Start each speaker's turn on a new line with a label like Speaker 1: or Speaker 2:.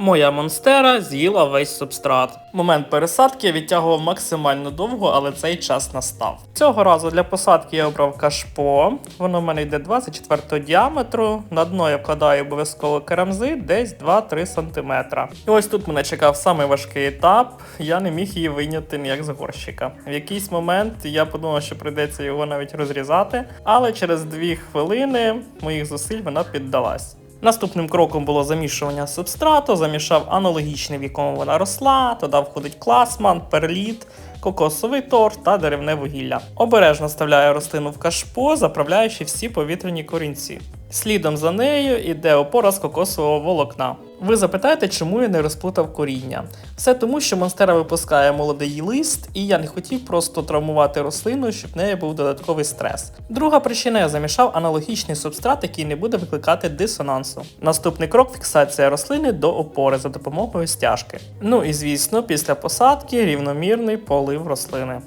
Speaker 1: Моя монстера з'їла весь субстрат. Момент пересадки я відтягував максимально довго, але цей час настав. Цього разу для посадки я обрав кашпо. Воно в мене йде 24 діаметру. На дно я вкладаю обов'язково керамзи десь 2-3 см. І ось тут мене чекав самий важкий етап. Я не міг її вийняти ніяк з горщика. В якийсь момент я подумав, що прийдеться його навіть розрізати, але через 2 хвилини моїх зусиль вона піддалась. Наступним кроком було замішування субстрату, замішав аналогічний, в якому вона росла, туди входить класман, перліт, кокосовий торт та деревне вугілля. Обережно ставляю рослину в кашпо, заправляючи всі повітряні корінці. Слідом за нею йде опора з кокосового волокна. Ви запитаєте, чому я не розплутав коріння? Все тому, що монстера випускає молодий лист, і я не хотів просто травмувати рослину, щоб в неї був додатковий стрес. Друга причина я замішав аналогічний субстрат, який не буде викликати дисонансу. Наступний крок фіксація рослини до опори за допомогою стяжки. Ну і звісно, після посадки рівномірний полив рослини.